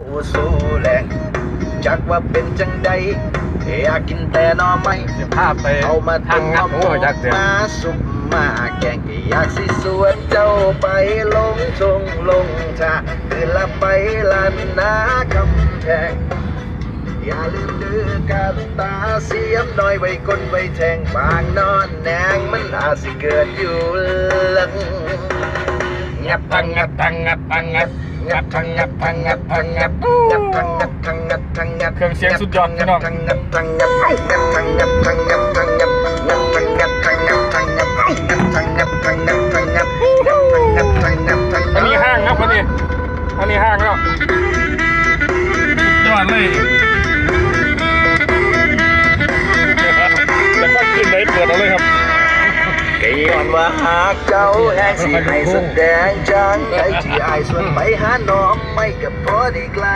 โอ้สู้แหลงจักว่าเป็นจังใดอยากกินแต่หนอไม่สิพาไปเอามาทางงัดโอ้จักเสียมาสุกมาแกงก็อยากสิสวนเจ้าไปลงทงลงชาคือละไปลันนาคำแพงอย่าลืมดื้อกับตาเสียมน้อยไว้ก้นไว้แทงบางนอนแนงมันอาจสิเกิดอยู่หลังงัดทังงัดทังงัดทังงัด งัดทังงัดทังงัดทังงัดงัดทังงัดทังงัดทังงัดเครื่องเสียงสุดยอดพี่น้องงัดทังงัดทังงัดงัดทังงัดทังงัดทังงัดงัดทังงัดทังงัดทังงัดงัดทังงัดทังงัดทังงัดงัดทังงัดทังงัดทังงัดอันนี้ห้างครับอันนี้อันนี้ห้างแล้วยอดเลยแล้วก็ขึ้นไหนเปิดเอาเลยครับก็ ย้อนว่าหากเจ้าแห่งสิให้แสดงจังไดที่อายส่วนไปหาน้องไม่กับพอดีไกล